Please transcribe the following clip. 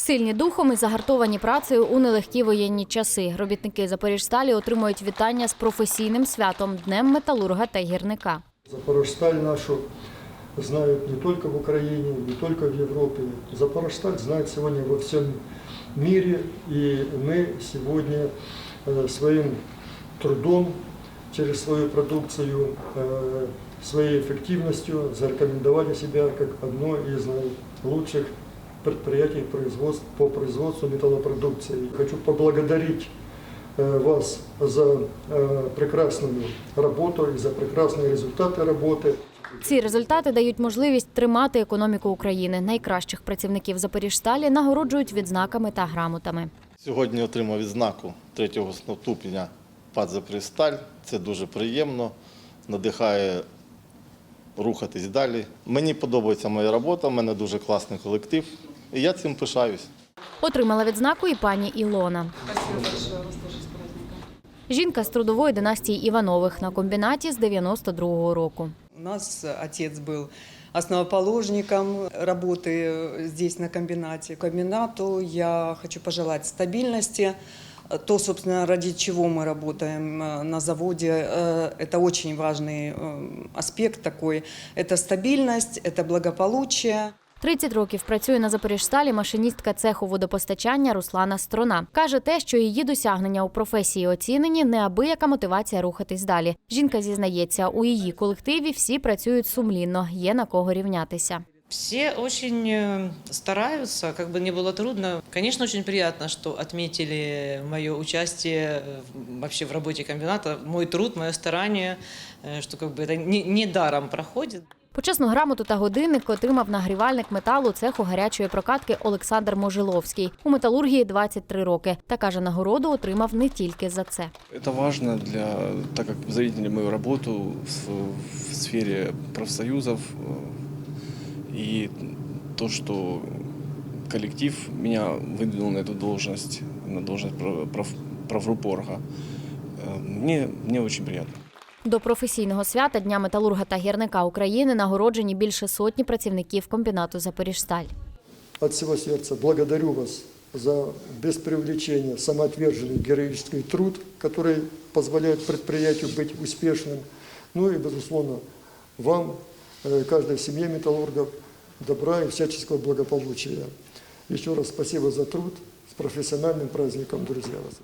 Сильні духом і загартовані працею у нелегкі воєнні часи. Робітники Запоріжсталі отримують вітання з професійним святом Днем металурга та гірника. Запорожсталь нашу знают не только в Украине, не только в Европе. Запорожсталь знает сегодня во всем мире, и мы сегодня э, своим трудом, через свою продукцию, э, своей эффективностью зарекомендовали себя как одно из лучших предприятий производств- по производству металлопродукции. Хочу поблагодарить э, вас за э, прекрасную работу и за прекрасные результаты работы. Ці результати дають можливість тримати економіку України. Найкращих працівників Запоріжсталі нагороджують відзнаками та грамотами. Сьогодні отримав відзнаку третього ступеня ПАД «Запоріжсталь». Це дуже приємно, надихає рухатись далі. Мені подобається моя робота, в мене дуже класний колектив, і я цим пишаюсь. Отримала відзнаку і пані Ілона. Жінка з трудової династії Іванових на комбінаті з 92-го року. У нас отец был основоположником работы э, здесь на комбинате. Комбинату я хочу пожелать стабильности. То, собственно, ради чего мы работаем э, на заводе, э, это очень важный э, аспект такой. Это стабильность, это благополучие. 30 років працює на Запоріжсталі машиністка цеху водопостачання Руслана Строна. Каже те, що її досягнення у професії оцінені, неабияка мотивація рухатись далі. Жінка зізнається, у її колективі всі працюють сумлінно, є на кого рівнятися. Все очень э, стараются, как бы не было трудно. Конечно, очень приятно, что отметили мое участие э, в- вообще в работе комбината, мой труд, мое старание, э, что как бы это не, не даром проходит. Почесну грамоту та годинник отримав нагрівальник металу цеху гарячої прокатки Олександр Можиловський. У металургії 23 роки. Та каже, нагороду отримав не тільки за це. Это важно, для, так как вы заметили мою работу в, в сфере профсоюзов э, и то, что коллектив меня выдвинул на эту должность, на должность прав, прав- праврупорга, э, мне, мне очень приятно. До професійного свята Дня металурга та гірника України нагороджені більше сотні працівників комбінату Запоріжсталь. От всего сердца благодарю вас за без привлечения самоотверженный героический труд, который позволяет предприятию быть успешным. Ну и, безусловно, вам, э, каждой семье металлургов, добра и всяческого благополучия. Еще раз спасибо за труд. С профессиональным праздником, друзья вас.